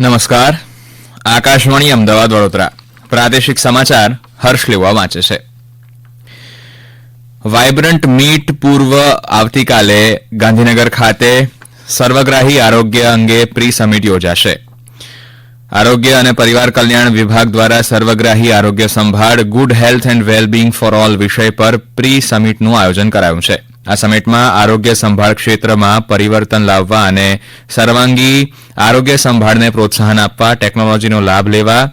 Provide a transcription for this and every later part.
નમસ્કાર. આકાશવાણી અમદાવાદ વડોદરા. પ્રાદેશિક સમાચાર હર્ષ લેવા વાંચે છે. વાયબ્રન્ટ મીટ પૂર્વ આવતીકાલે ગાંધીનગર ખાતે સર્વગ્રાહી આરોગ્ય અંગે પ્રી સમિટ યોજાશે. આરોગ્ય અને પરિવાર કલ્યાણ વિભાગ દ્વારા સર્વગ્રાહી આરોગ્ય સંભાળ good health and wellbeing for all વિષય પર પ્રી સમિટનું આયોજન કરાયું છે. આ સમિટમાં આરોગ્ય સંભાળ ક્ષેત્રમાં પરિવર્તન લાવવા અને સર્વાંગી આરોગ્ય સંભાળને પ્રોત્સાહન આપવા, ટેકનોલોજીનો લાભ લેવા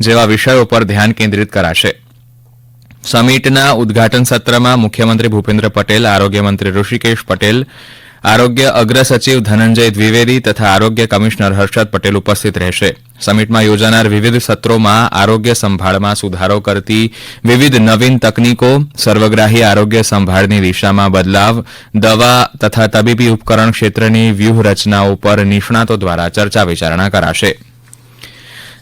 જેવા વિષયો પર ધ્યાન કેન્દ્રિત કરાશે. સમિટના ઉદઘાટન સત્રમાં મુખ્યમંત્રી ભૂપેન્દ્ર પટેલ, આરોગ્ય મંત્રી ઋષિકેશ પટેલ, આરોગ્ય અગ્ર સચિવ ધનંજય દ્વિવેદી તથા આરોગ્ય કમિશનર હર્ષદ પટેલ ઉપસ્થિત રહેશે. સમિટમાં યોજાનાર વિવિધ સત્રોમાં આરોગ્ય સંભાળમાં સુધારો કરતી વિવિધ નવીન તકનીકો, સર્વગ્રાહી આરોગ્ય સંભાળની દિશામાં બદલાવ, દવા તથા તબીબી ઉપકરણ ક્ષેત્રની વ્યૂહરચનાઓ પર નિષ્ણાતો દ્વારા ચર્ચા વિચારણા કરાશે.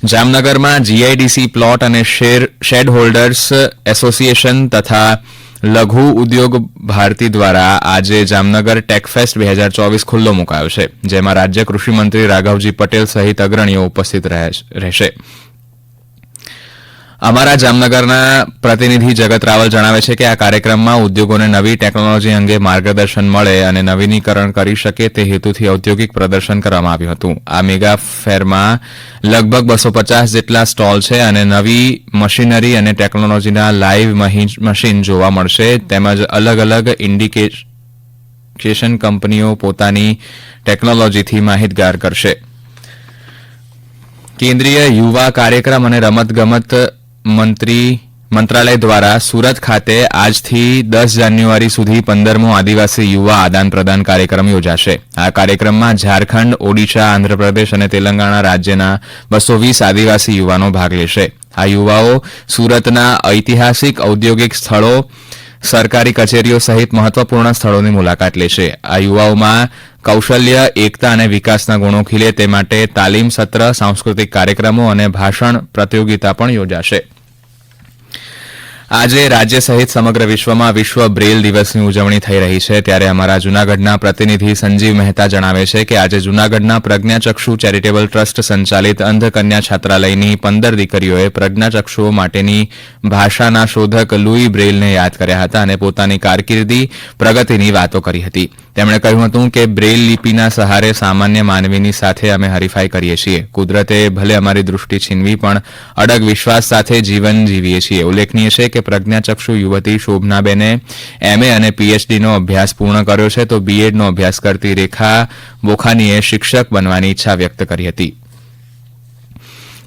જામનગરમાં જીઆઈડીસી પ્લોટ અને શેર શેડ હોલ્ડર્સ એસોસિએશન તથા લઘુ ઉદ્યોગ ભારતી દ્વારા આજે જામનગર ટેકફેસ્ટ બે હજાર ચોવીસ ખુલ્લો મુકાયો છે, જેમાં રાજ્ય કૃષિમંત્રી રાઘવજી પટેલ સહિત અગ્રણીઓ ઉપસ્થિત રહે- રહેશે. અમારા જામનગરના પ્રતિનિધિ જગત રાવલ જણાવે છે કે આ કાર્યક્રમમાં ઉદ્યોગોને નવી ટેકનોલોજી અંગે માર્ગદર્શન મળે અને નવીનીકરણ કરી શકે તે હેતુથી ઔદ્યોગિક પ્રદર્શન કરવામાં આવ્યું હતું. આ મેગા ફેરમાં લગભગ બસો પચાસ જેટલા સ્ટોલ છે અને નવી મશીનરી અને ટેકનોલોજીના લાઇવ મશીન જોવા મળશે. તેમજ અલગ અલગ ઇન્ડિકેશન કંપનીઓ પોતાની ટેકનોલોજીથી માહિતગાર કરશે. કેન્દ્રીય યુવા કાર્યક્રમ અને રમતગમત મંત્રી મંત્રાલય દ્વારા સુરત ખાતે આજથી દસ જાન્યુઆરી સુધી પંદરમો આદિવાસી યુવા આદાન પ્રદાન કાર્યક્રમ યોજાશે. આ કાર્યક્રમમાં ઝારખંડ, ઓડિશા, આંધ્રપ્રદેશ અને તેલંગાણા રાજ્યના બસો વીસ આદિવાસી યુવાનો ભાગ લેશે. આ યુવાઓ સુરતના ઐતિહાસિક, ઔદ્યોગિક સ્થળો, સરકારી કચેરીઓ સહિત મહત્વપૂર્ણ સ્થળોની મુલાકાત લેશે. આ યુવાઓમાં કૌશલ્ય, એકતા અને વિકાસના ગુણો ખીલે તે માટે તાલીમ સત્ર, સાંસ્કૃતિક કાર્યક્રમો અને ભાષણ પ્રતિયોગિતા પણ યોજાશે. આજે રાજ્ય સહિત સમગ્ર વિશ્વમાં વિશ્વ બ્રેલ દિવસની ઉજવણી થઈ રહી છે. ત્યારે અમારા જૂનાગઢના પ્રતિનિધિ સંજીવ મહેતા જણાવે છે કે આજે જૂનાગઢના પ્રજ્ઞાચક્ષુ ચેરિટેબલ ટ્રસ્ટ સંચાલિત અંધ કન્યા છાત્રાલયની પંદર દીકરીઓએ પ્રજ્ઞાચક્ષુઓ માટેની ભાષાના શોધક લુઈ બ્રેલને યાદ કર્યા હતા અને પોતાની કારકિર્દી, પ્રગતિની વાતો કરી હતી. તેમણે કહ્યું હતું કે બ્રેલ લિપિના સહારે સામાન્ય માનવીની સાથે અમે હરીફાઈ કરીએ છીએ. કુદરતે ભલે અમારી દૃષ્ટિ છીનવી પણ અડગ વિશ્વાસ સાથે જીવન જીવીએ છીએ. ઉલ્લેખનીય છે કે પ્રજ્ઞાચક્ષુ યુવતી શોભનાબેને એમએ અને પીએચડીનો અભ્યાસ પૂર્ણ કર્યો છે, તો બીએડનો અભ્યાસ કરતી રેખા બોખાનીએ શિક્ષક બનવાની ઈચ્છા વ્યક્ત કરી હતી.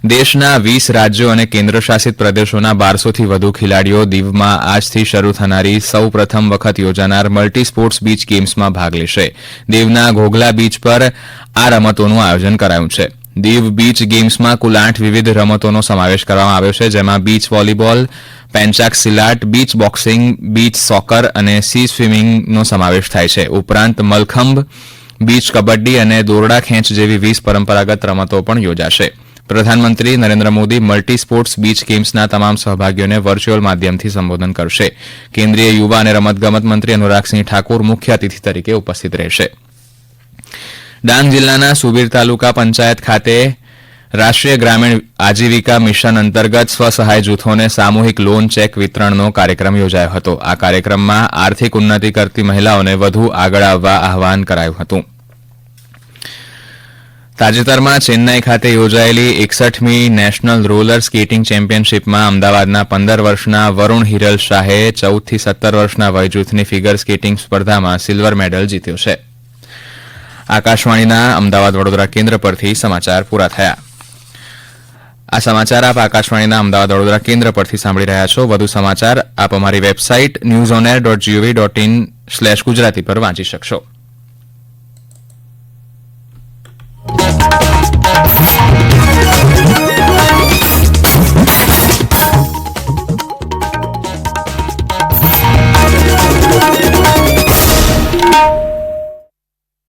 દેશના વીસ રાજ્યો અને કેન્દ્રશાસિત પ્રદેશોના બારસોથી વધુ ખેલાડીઓ દીવમાં આજથી શરૂ થનારી સૌ પ્રથમ વખત યોજાનાર મલ્ટી સ્પોર્ટ્સ બીચ ગેમ્સમાં ભાગ લેશે. દીવના ઘોઘલા બીચ પર આ રમતોનું આયોજન કરાયું છે. દીવ બીચ ગેમ્સમાં કુલ આઠ વિવિધ રમતોનો સમાવેશ કરવામાં આવ્યો છે, જેમાં beach volleyball pencak silat, beach boxing, beach soccer અને સી સ્વિમિંગનો સમાવેશ થાય છે. ઉપરાંત મલખંભ, બીચ કબડ્ડી અને દોરડા ખેંચ જેવી વીસ પરંપરાગત રમતો પણ યોજાશે. પ્રધાનમંત્રી Narendra Modi multi sports beach ગેમ્સના તમામ સહભાગીઓને વર્ચ્યુઅલ માધ્યમથી સંબોધન કરશે. કેન્દ્રીય યુવા અને રમતગમત મંત્રી અનુરાગસિંહ ઠાકુર મુખ્ય અતિથિ તરીકે ઉપસ્થિત રહેશે. ડાંગ જિલ્લાના સુબીર તાલુકા પંચાયત ખાતે રાષ્ટ્રીય ગ્રામીણ આજીવિકા મિશન અંતર્ગત સ્વસહાય જૂથોને સામૂહિક લોન ચેક વિતરણનો કાર્યક્રમ યોજાયો હતો. આ કાર્યક્રમમાં આર્થિક ઉન્નતિ કરતી મહિલાઓને વધુ આગળ આવવા આહવાન કરાયું હતું. તાજેતરમાં ચેન્નાઈ ખાતે યોજાયેલી એકસઠમી નેશનલ રોલર સ્કેટિંગ ચેમ્પિયનશિપમાં અમદાવાદના પંદર વર્ષના વરુણ હિરલ શાહે ચૌદથી સત્તર વર્ષના વયજૂથની ફિગર સ્કેટિંગ સ્પર્ધામાં સિલ્વર મેડલ જીત્યો છે. આકાશવાણીના અમદાવાદ વડોદરા કેન્દ્ર પરથી સમાચાર પૂરા થયા. આ સમાચાર આપ આકાશવાણીના અમદાવાદ વડોદરા કેન્દ્ર પરથી સાંભળી રહ્યા છો. વધુ સમાચાર આપ અમારી website news on air dot gov dot in slash Gujarati પર વાંચી શકશો.